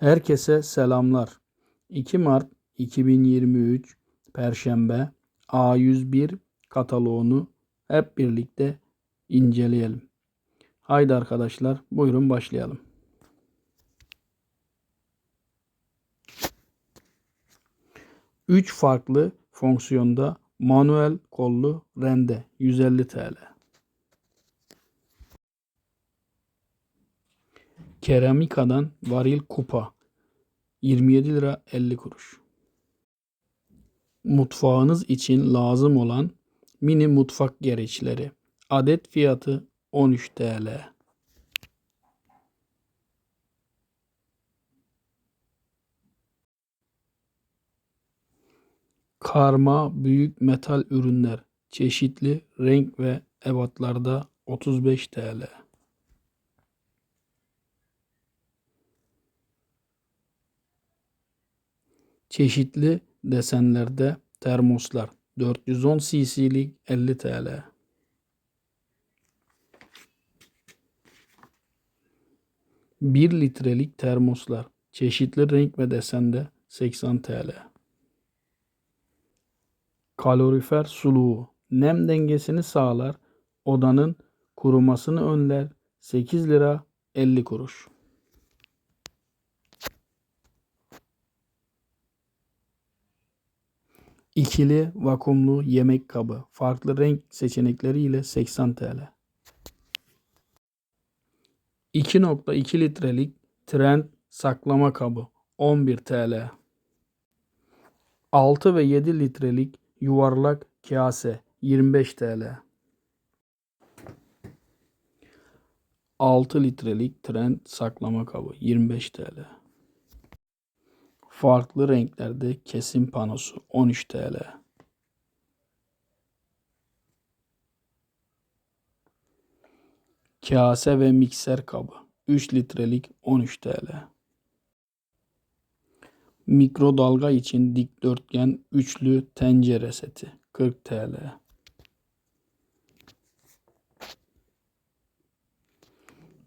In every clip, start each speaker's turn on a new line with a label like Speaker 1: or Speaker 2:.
Speaker 1: Herkese selamlar. 2 Mart 2023 Perşembe A101 kataloğunu hep birlikte inceleyelim. Haydi arkadaşlar buyurun başlayalım. Üç farklı fonksiyonda manuel kollu rende 150 TL. Keramikadan varil kupa 27 lira 50 kuruş. Mutfağınız için lazım olan mini mutfak gereçleri. Adet fiyatı 13 TL. Karma büyük metal ürünler. Çeşitli renk ve ebatlarda 35 TL. Çeşitli desenlerde termoslar 410 cc'lik 50 TL. Bir litrelik termoslar çeşitli renk ve desende 80 TL. Kalorifer suluğu nem dengesini sağlar, odanın kurumasını önler 8 lira 50 kuruş. İkili vakumlu yemek kabı. Farklı renk seçenekleriyle 80 TL. 2.2 litrelik trend saklama kabı 11 TL. 6 ve 7 litrelik yuvarlak kase 25 TL. 6 litrelik trend saklama kabı 25 TL. Farklı renklerde kesim panosu 13 TL. Kase ve mikser kabı 3 litrelik 13 TL. Mikrodalga için dikdörtgen üçlü tencere seti 40 TL.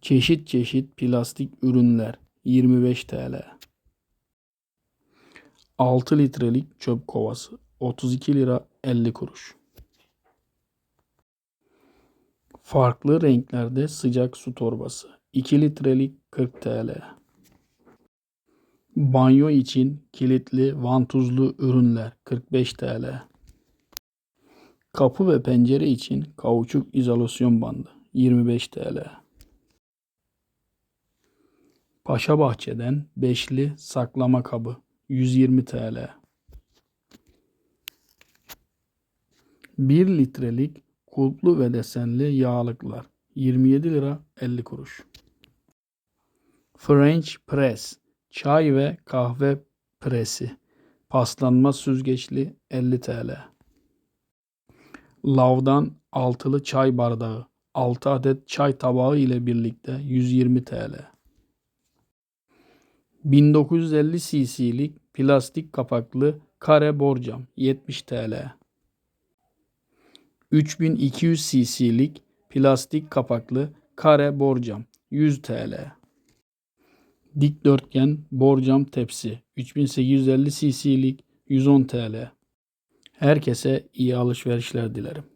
Speaker 1: Çeşit çeşit plastik ürünler 25 TL. 6 litrelik çöp kovası 32 lira 50 kuruş. Farklı renklerde sıcak su torbası 2 litrelik 40 TL. Banyo için kilitli vantuzlu ürünler 45 TL. Kapı ve pencere için kauçuk izolasyon bandı 25 TL. Paşa Bahçe'den beşli saklama kabı 120 TL. 1 litrelik kulplu ve desenli yağlıklar 27 lira 50 kuruş. French press çay ve kahve presi paslanmaz süzgeçli 50 TL. Lavdan altılı çay bardağı 6 adet çay tabağı ile birlikte 120 TL. 1950 cc'lik plastik kapaklı kare borcam 70 TL. 3200 cc'lik plastik kapaklı kare borcam 100 TL. Dikdörtgen borcam tepsi 3850 cc'lik 110 TL. Herkese iyi alışverişler dilerim.